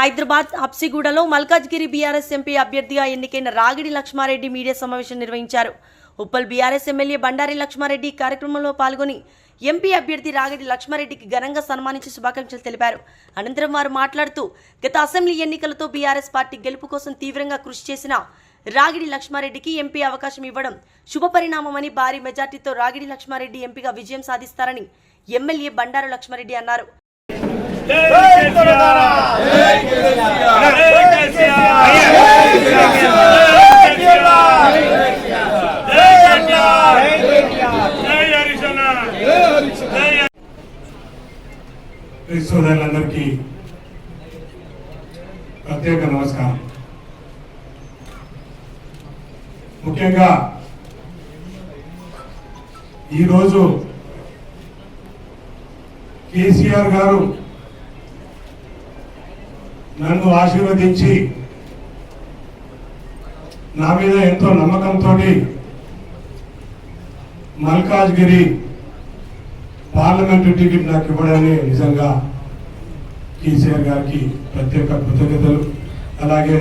హైదరాబాద్ హబ్సిగూడలో Malkajgiri BRS MP అభ్యర్థిగా ఎన్నికైన రాగిడి లక్ష్మారెడ్డి మీడియా సమావేశం నిర్వహించారు. ఉప్పల్ బీఆర్ఎస్ ఎమ్మెల్యే బండారి లక్ష్మారెడ్డి కార్యక్రమంలో పాల్గొని ఎంపీ అభ్యర్థి రాగిడి లక్ష్మారెడ్డికి ఘనంగా సన్మానించి శుభాకాంక్షలు తెలిపారు. అనంతరం వారు మాట్లాడుతూ గత అసెంబ్లీ ఎన్నికలతో బీఆర్ఎస్ పార్టీ గెలుపు కోసం తీవ్రంగా కృషి చేసిన రాగిడి లక్ష్మారెడ్డికి ఎంపీ అవకాశం ఇవ్వడం శుభపరిణామమని భారీ మెజార్టీతో రాగిడి లక్ష్మారెడ్డి ఎంపీగా విజయం సాధిస్తారని ఎమ్మెల్యే బండారు లక్ష్మారెడ్డి అన్నారు. సోదరులందరికీ ప్రత్యేక నమస్కారం. ముఖ్యంగా ఈరోజు కేసీఆర్ గారు నన్ను ఆశీర్వదించి నా మీద ఎంతో నమ్మకంతో మల్కాజ్గిరి పార్లమెంటు టికెట్ నాకు ఇవ్వడాన్ని నిజంగా కేసీఆర్ గారికి ప్రత్యేక కృతజ్ఞతలు. అలాగే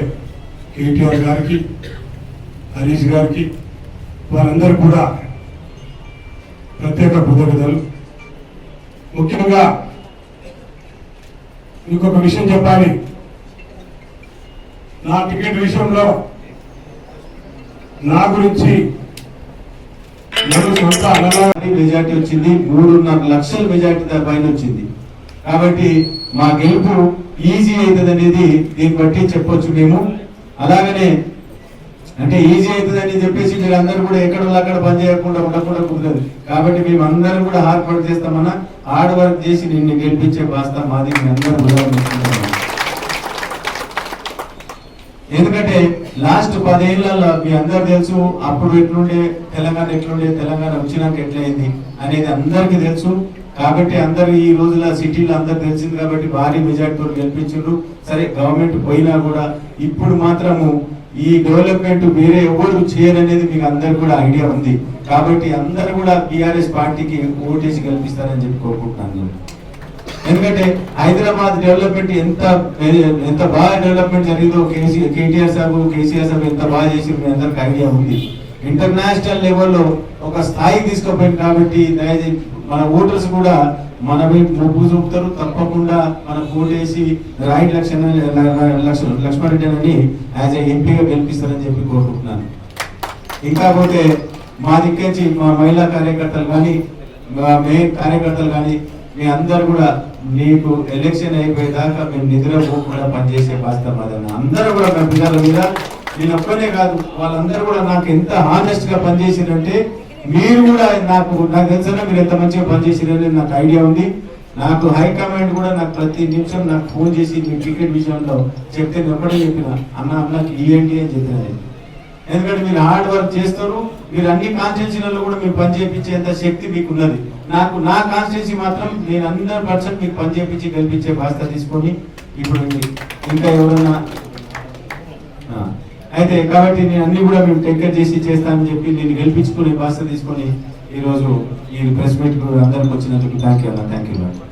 కేటీఆర్ గారికి హరీష్ గారికి వారందరూ కూడా ప్రత్యేక కృతజ్ఞతలు. ముఖ్యంగా ఇంకొక విషయం చెప్పాలి. నా టికెట్ విషయంలో నా గురించి సొంత అలవాటు మెజార్టీ వచ్చింది. మూడున్నర లక్షల మెజార్టీ పైన వచ్చింది. కాబట్టి మా గెలుపు ఈజీ అవుతుంది అనేది దీన్ని బట్టి చెప్పొచ్చు మేము. అలాగనే అంటే ఈజీ అవుతుంది అని చెప్పేసి మీరు అందరూ కూడా ఎక్కడ అక్కడ పని చేయకుండా ఉండకుండా కుదరదు. కాబట్టి మేము అందరం కూడా హార్డ్ వర్క్ చేస్తామన్నా హార్డ్ వర్క్ చేసి నిన్ను గెలిపించే బాస్తా మాది. మీ అందరూ ఎందుకంటే లాస్ట్ పదేళ్ళలో మీ అందరు తెలుసు అప్పుడు ఎట్లుండే తెలంగాణ ఎట్లుండే తెలంగాణ వచ్చినాక ఎట్లయింది అనేది అందరికీ తెలుసు. కాబట్టి అందరు ఈ రోజుల సిటీలో అందరు తెలిసింది కాబట్టి భారీ మెజార్టీతో గెలిపించారు సరే గవర్నమెంట్ పోయినా కూడా ఇప్పుడు మాత్రము ఈ డెవలప్మెంట్ వేరే ఎవరు చేయరనేది మీకు అందరు కూడా ఐడియా ఉంది. కాబట్టి అందరు కూడా బీఆర్ఎస్ పార్టీకి ఓటేసి గెలిపిస్తారని చెప్పి కోరుకుంటున్నాను. ఎందుకంటే హైదరాబాద్ డెవలప్మెంట్ ఎంత ఎంత బాగా డెవలప్మెంట్ జరిగిందో కేసీ కేటీఆర్ సాబ్ కేసీఆర్ సాబ్ ఎంత బాగా చేసి మీ అందరికి ఐడియా ఉంది. ఇంటర్నేషనల్ లెవెల్లో ఒక స్థాయికి తీసుకుపోయింది కాబట్టి దయచేసి మన ఓటర్స్ కూడా మన వైపు మొగ్గు చూపుతారు. తప్పకుండా మన ఓటేసి రాయిట్ లక్ష్మణ లక్ష్మారెడ్డి అని యాజ్ ఏ ఎంపీగా గెలిపిస్తారని చెప్పి కోరుకుంటున్నాను. ఇంకా పోతే మా దిక్కించి మా మహిళా కార్యకర్తలు కానీ మా మెయిన్ కార్యకర్తలు కానీ మీ అందరు కూడా మీకు ఎలక్షన్ అయిపోయేదాకా మేము నిద్రపోకుండా పనిచేసే బాధ్యత మాదన్న అందరూ కూడా మా పిల్లల మీద నేను ఒక్కనే కాదు వాళ్ళందరూ కూడా నాకు ఎంత హానెస్ట్గా పనిచేసిందంటే మీరు కూడా నాకు నాకు తెలుసా మీరు ఎంత మంచిగా పనిచేసిరని నాకు ఐడియా ఉంది. నాకు హైకమాండ్ కూడా నాకు ప్రతి నిమిషం నాకు ఫోన్ చేసి మీ టికెట్ విషయంలో చెప్తే నేను ఒకటే చెప్పిన అన్న అన్నకి ఇవ్వండి అని చెప్పిన ఎందుకంటే మీరు హార్డ్ వర్క్ చేస్తారు మీరు అన్ని కాన్స్టిట్యూన్సీలలో కూడా మీరు పని చేయించేంత శక్తి మీకు ఉన్నది నాకు నా కాన్స్టిట్యూన్సీ మాత్రం నేను హండ్రెడ్ పర్సెంట్ మీకు పని చేయించి గెలిపించే బాధ్యత తీసుకొని ఇప్పుడు ఇంకా ఎవరన్నా అయితే కాబట్టి నేను అన్ని కూడా మేము టెక్కర్ చేసి చేస్తానని చెప్పి నేను గెలిపించుకునే బాధ్యత తీసుకొని ఈరోజు ఈ ప్రెస్ మీట్ అందరికి వచ్చినందుకు థ్యాంక్ యూ అన్న థ్యాంక్ యూ